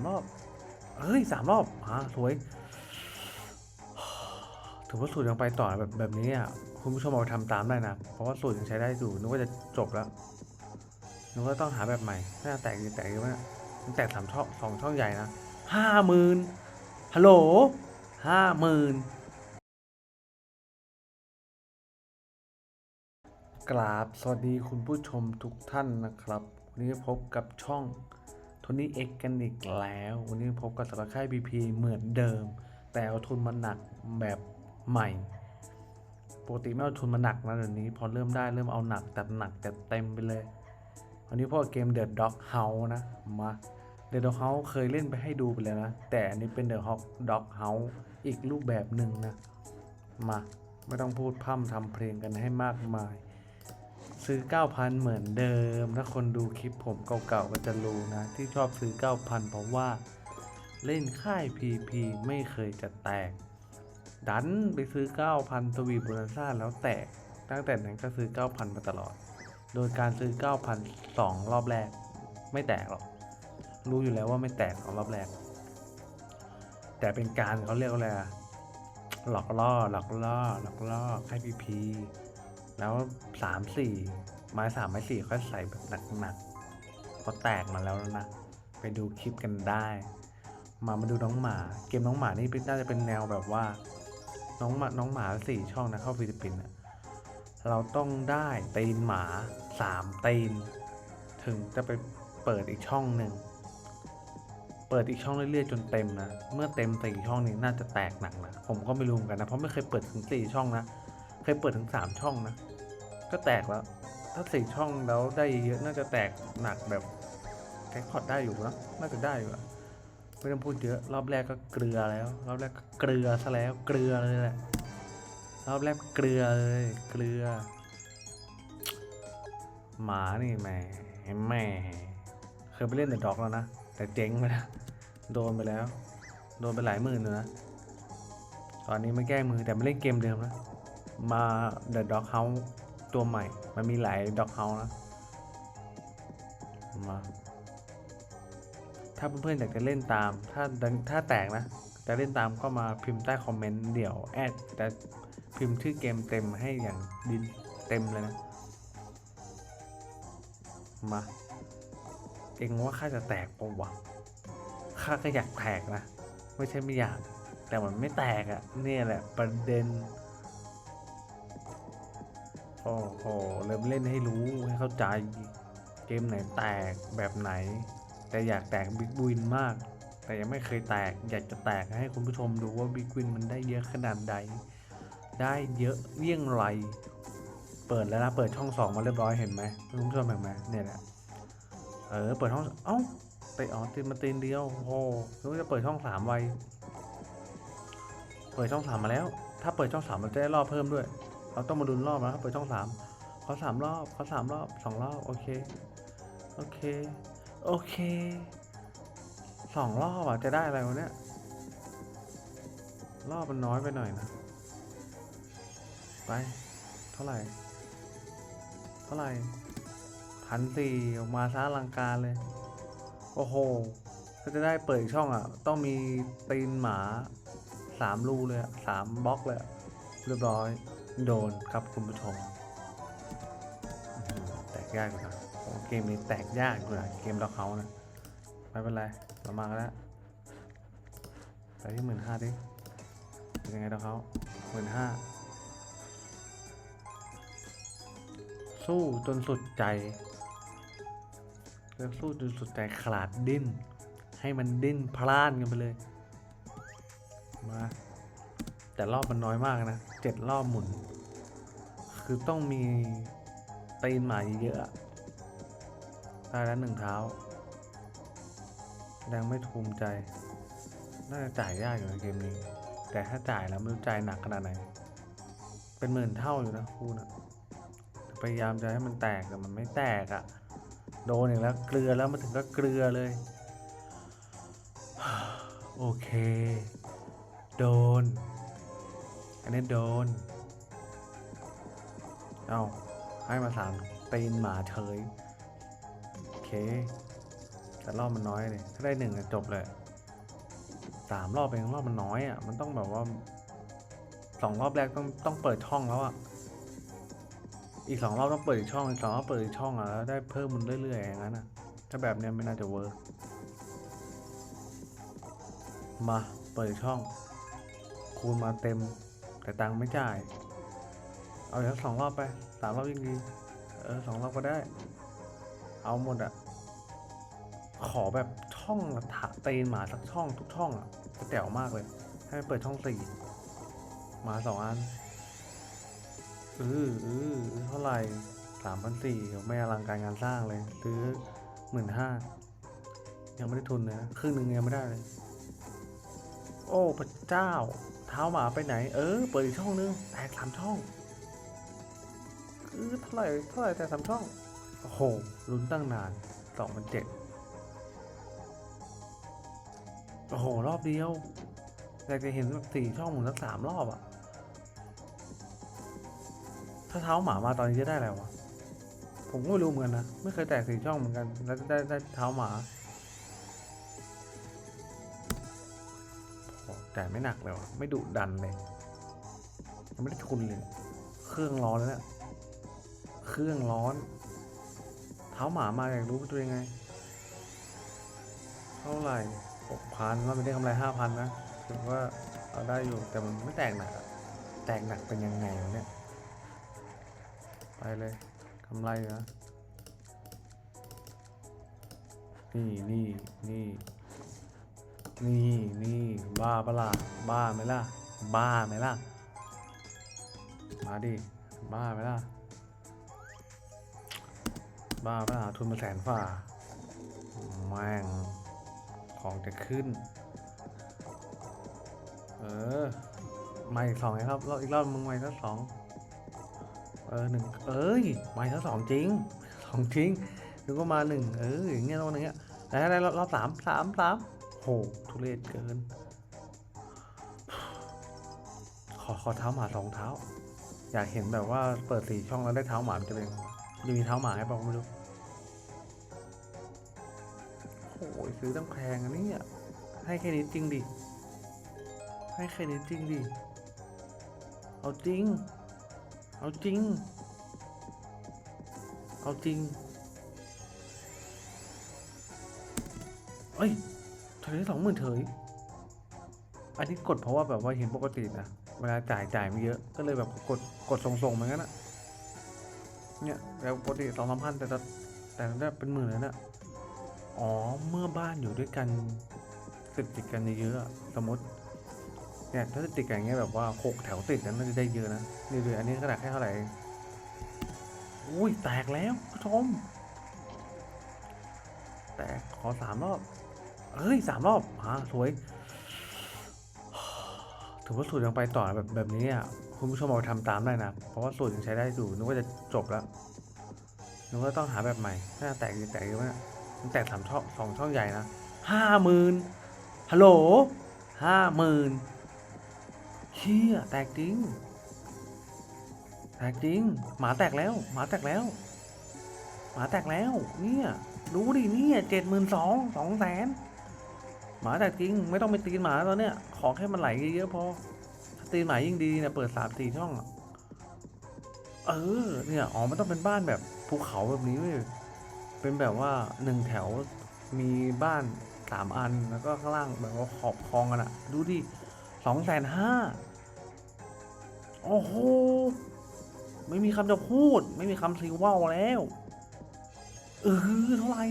ามรอบ เฮ้ยสามรอบ อ่าสวย ถือว่าสูตรยังไปต่อแบบแบบนี้อะ คุณผู้ชมเอาไปทำตามได้นะ เพราะว่าสูตรยังใช้ได้อยู่ นึกว่าจะจบแล้ว นึกว่าต้องหาแบบใหม่ น่าแตกดีแตกดีวะเลยมันแตกสามช่องสองช่องใหญ่นะห้าหมื่นฮัลโหลห้าหมื่นกราบสวัสดีคุณผู้ชมทุกท่านนะครับ วันนี้พบกับช่อง โทนี่เอ็กกันอีกแล้ว วันนี้พบกับสารค่ายบีพีเหมือนเดิม แต่เอาทุนมาหนักแบบใหม่ ปกติไม่เอาทุนมาหนักนะเดี๋ยวนี้ พอเริ่มได้เริ่มเอาหนักจัดหนักจัดเต็มไปเลย วันนี้พวกเกม The Dog House นะ มา The Dog House เคยเล่นไปให้ดูไปแล้วนะ แต่อันนี้เป็น The Dog House อีกรูปแบบหนึ่งนะ มา ไม่ต้องพูดพร่ำทำเพลงกันให้มากมาย ซื้อ 9,000 เหมือนเดิม ถ้าคนดูคลิปผมเก่าๆก็จะรู้นะ ที่ชอบซื้อ 9,000 เพราะว่าเล่นค่าย PP ไม่เคยจะแตก ดันไปซื้อ 9,000 สวีบูรันซ่าแล้วแตก ตั้งแต่นั้นก็ซื้อ 9,000 มาตลอด โดยการซื้อ 9,000สองรอบแรก ไม่แตกหรอก รู้อยู่แล้วว่าไม่แตกของรอบแรก แต่เป็นการเขาเรียกว่าอะไรหลอกล่อหลอกล่อหลอกล่อค่ายพีพี แล้วสามสี่ไม้สามไม้สี่ค่อยใส่แบบหนักๆเขาแตกมาแล้วนะ ไปดูคลิปกันได้ มามาดูน้องหมา เกมน้องหมานี่ป็นน่าจะเป็นแนวแบบว่า น้องหมาน้องหมาสี่ช่องนะเข้าฟิลิปปินส์เราต้องได้ตีนหมาสามตีน ถึงจะไปเปิดอีกช่องหนึ่งเปิดอีกช่องเรื่อยๆจนเต็มนะ เมื่อเต็มสี่ช่องนี้น่าจะแตกหนักนะ ผมก็ไม่รู้เหมือนกันนะ เพราะไม่เคยเปิดถึงสี่ช่องนะ เคยเปิดถึงสามช่องนะ ก็แตกแล้ว ถ้าสี่ช่องแล้วได้เยอะน่าจะแตกหนักแบบแท็กพอดได้อยู่นะน่าจะได้อยู่อะไม่ต้องพูดเยอะ รอบแรกก็เกลือแล้ว รอบแรกก็เกลือซะแล้ว เกลือเลยแหละ รอบแรกเกลือเลย เกลือ หมานี่แม่แม่เคยไปเล่นเดอะด็อกแล้วนะ แต่เจ๊งไปแล้วโดนไปแล้ว โดนไปหลายหมื่นเลยนะ ตอนนี้ไมาแก้มือแต่ไม่เล่นเกมเดิมนะ มาเดอะด็อกเฮา ตัวใหม่ มันมีหลายด็อกเฮาส์นะมาถ้าเพื่อนๆอยากจะเล่นตาม ถ้าถ้าแตกนะ จะเล่นตามก็มาพิมพ์ใต้คอมเมนต์เดี๋ยวแอดจะพิมพ์ชื่อเกมเต็มให้อย่างดินเต็มเลยนะ มา เองว่าข้าจะแตกปะวะข้าก็อยากแตกนะ ไม่ใช่ไม่อยาก แต่มันไม่แตกอะ่ะเนี่ยแหละประเด็น โอ้โหเริ่มเล่นให้รู้ให้เข้าใจ เกมไหนแตกแบบไหน แต่อยากแตกบิ๊กวินมาก แต่ยังไม่เคยแตก อยากจะแตกให้คุณผู้ชมดูว่าบิ๊กวินมันได้เยอะขนาดใด ได้เยอะเยี่ยงไร เปิดแล้วนะ เปิดช่องสองมาเรียบร้อยเห็นไหมคุณผู้ชมเห็นไหมเนี่ยแหละ เออ เปิดช่อง เอ้าไปอ๋อตีนมาตีนเดียว โอ้โหนึกว่าจะเปิดช่องสามไว เปิดช่องสามมาแล้ว ถ้าเปิดช่องสามมันจะได้รอบเพิ่มด้วย เราต้องมาดุนรอบนะครับเปิดช่องสามเขาสามรอบเขาสามรอบสองรอบโอเคโอเคโอเคสองรอบอะจะได้อะไรวะเนี่ยรอบมันน้อยไปหน่อยนะ ไป เท่าไหร่ เท่าไหร่พันสี่ออกมาซาลังการเลย โอ้โหถ้าจะได้เปิดช่องอะ ต้องมีตีนหมาสามรูเลยอะสามบล็อกเลยอะเรียบร้อย โดนครับคุณผู้ชมแตกยากอยู่นะโอเกมนี้แตกยากอยู่นะเกมดอกเขานะไม่เป็นไรเรามากแล้วไปที่หมื่นห้าดิเป็นยังไงดอกเขาหมื่นห้าสู้จนสุดใจเริ่มสู้จนสุดใจขาดดิ้น ให้มันดิ้นพลานกันไปเลย มา แต่รอบมันน้อยมากนะเจ็ดรอบหมุน คือต้องมีตีนหมาเยอะๆอะได้แล้วหนึ่งเท้ายังไม่ภูมิใจ น่าจะจ่ายยากอยู่ในเกมนี้ แต่ถ้าจ่ายแล้วไม่รู้จ่ายหนักขนาดไหน เป็นหมื่นเท่าอยู่นะคู่นะพยายามจะให้มันแตกแต่มันไม่แตกอะ่ะ โดนอีกแล้วเกลือแล้วมาถึงก็เกลือเลย โอเค โดน อันนี้โดน เอาให้มาสามตีนหมาเฉยโอเคแต่รอบมันน้อยเลยถ้าได้หนึ่งอะจบเลยสามรอบเองรอบมันน้อยอะมันต้องแบบว่าสองรอบแรกต้องต้องเปิดช่องแล้วอะอีกสองรอบต้องเปิดอีกช่องอีกสองรอบเปิดอีกช่องอะแล้วได้เพิ่มมันเรื่อยๆอย่างนั้นอะถ้าแบบเนี้ยไม่น่าจะเวิร์กมาเปิดช่อง คูณมาเต็มแต่ตังค์ไม่จ่าย เอาอีกสักสองรอบไปสามรอบยิ่งดีเออสองรอบก็ได้ เอาหมดอะขอแบบช่องละถะตีนหมาสักช่องทุกช่องอะจะแจ๋วมากเลย ให้เปิดช่องสี่หมาสองอันเออเออเท่าไหร่สามพันสี่ไม่อลังการงานสร้างเลยซื้อหมื่นห้ายังไม่ได้ทุนเลยนะครึ่งหนึ่งยังไม่ได้เลย โอ้พระเจ้า เท้าหมาไปไหน เออ เปิดอีกช่องนึง แตกสามช่อง คือเท่าไหร่เท่าไหร่แต่สามช่องโอ้โหลุ้นตั้งนานสองพันเจ็ดโอ้โห รอบเดียวอยากจะเห็นแบบสี่ช่องหมุนสักสามรอบอะถ้าเท้าหมามาตอนนี้จะได้อะไรวะ ผมก็ไม่รู้เหมือนกันนะ ไม่เคยแตกสี่ช่องเหมือนกัน แล้วจะได้ได้เท้าหมาแต่ไม่หนักเลยวะไม่ดุดันเลยยังไม่ได้ทุนเลย เครื่องร้อนแล้ว เครื่องร้อน เท้าหมามาอยากรู้ตัวยังไง เท่าไหร่หกพันว่าไม่ได้กำไรห้าพันนะถือว่าเอาได้อยู่แต่มันไม่แตกหนักแตกหนักเป็นยังไงวะเนี่ย ไปเลยกำไรนะนี่นี่นี่นี่นี่บ้าปะล่ะบ้าไหมล่ะ บ้าไหมล่ะ มาดิ บ้าไหมล่ะ บ้าป่ะทุนมาแสนฝ่าแม่งของจะขึ้น เออ มาอีกสองครับรอบอีกรอบมึงมาอีกสักสองเออหนึ่งเอ้ยมาอีกสักสองจริงสองจริงนึกว่ามาหนึ่งเอออย่างเงี้ยรอบนึงเงี้ยแล้วได้รอบรอบสามสามสามโหทุเรศเกิน ขอขอเท้าหมาสองเท้า อยากเห็นแบบว่าเปิดสี่ช่องแล้วได้เท้าหมาจะเป็น ยังมีเท้าหมาให้ป่าก็ไม่รู้โอ้ยซื้อตั้งแพงอันนี้อะให้แค่นี้จริงดิ ให้แค่นี้จริงดิ เอาจริง เอาจริง เอาจริง เอ้ยเฉยสองหมื่นเฉยอันนี้กดเพราะว่าแบบว่าเห็นปกตินะ เวลาจ่ายจ่ายไม่เยอะ ก็เลยแบบกดกดส่งๆเหมือนกันอะ เนี่ยแล้วปกติสองสามพันแต่แต่แต่ได้เป็นหมื่นเลยนะอ๋อเมื่อบ้านอยู่ด้วยกันติดติดกันเยอะสมมติเนี่ยถ้าติดกันอย่างเงี้ยแบบว่าหกแถวติดนั้นน่าจะได้เยอะนะนี่เลยอันนี้ขนาดแค่เท่าไหร่อุ้ยแตกแล้วผู้ชมแตกขอสามรอบเฮ้ยสามรอบอ่าสวยถือว่าสูตรยังไปต่อแบบแบบนี้อะ คุณผู้ชมเอาทำตามได้นะ เพราะว่าสูตรยังใช้ได้อยู่นึกว่าจะจบแล้วนึกว่าต้องหาแบบใหม่ถ้าแตกจะแตกเยอะมากมันแตกสามช่องสองช่องใหญ่นะห้าหมื่นฮัลโหลห้าหมื่นเชี่ยแตกจริง แตกจริง หมาแตกแล้ว หมาแตกแล้ว หมาแตกแล้ว เนี่ยดูดิเนี่ยเจ็ดหมื่นสองสองแสนหมาแตกจริง ไม่ต้องไปตีนหมาตอนเนี้ยขอแค่มันไหลเยอะๆพอ ถ้าตีนหมายิ่งดีเนี่ยเปิดสามสี่ช่องอะเออ เนี่ยอ๋อมันต้องเป็นบ้านแบบภูเขาแบบนี้เว้ยเป็นแบบว่าหนึ่งแถวมีบ้านสามอันแล้วก็ข้างล่างแบบว่าขอบคลองกันอะดูดิสองแสนห้าโอ้โหไม่มีคำจะพูด ไม่มีคำซีว่าวแล้วเออเท่าไหร่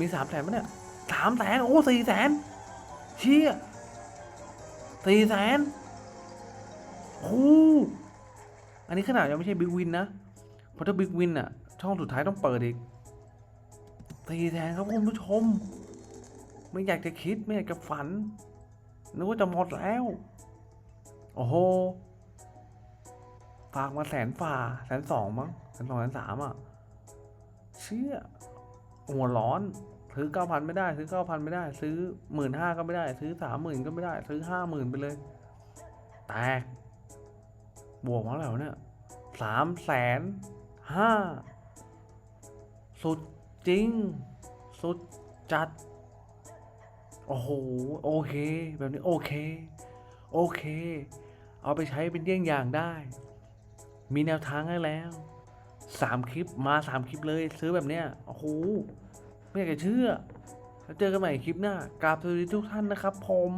มีสามแสนปะเนี่ยสามแสนโอ้สี่แสนเชี่ยสี่แสน โอ้อันนี้ขนาดยังไม่ใช่บิ๊กวินนะเพราะถ้าบิ๊กวินอะช่องสุดท้ายต้องเปิดอีกตีแทนครับคุณผู้ชม ไม่อยากจะคิดไม่อยากจะฝันนึกว่าจะหมดแล้ว โอ้โหฝากมาแสนฝ่าแสนสองมั้งแสนสองแสนสามอะ เชี่ยหัวร้อน ซื้อเก้าพันไม่ได้ ซื้อเก้าพันไม่ได้ ซื้อหมื่นห้าก็ไม่ได้ ซื้อสามหมื่นก็ไม่ได้ ซื้อห้าหมื่นไปเลย แตก บวกมาแล้วเนี่ยสามแสนห้าสุดจริง สุดจัด โอ้โห โอเค แบบนี้โอเค โอเค เอาไปใช้เป็นเยี่ยงอย่างได้ มีแนวทางให้แล้วสามคลิปมาสามคลิปเลยซื้อแบบเนี้ยโอ้โหไม่อยากจะเชื่อ แล้วเจอกันใหม่คลิปหน้ากราบสวัสดีทุกท่านนะครับผม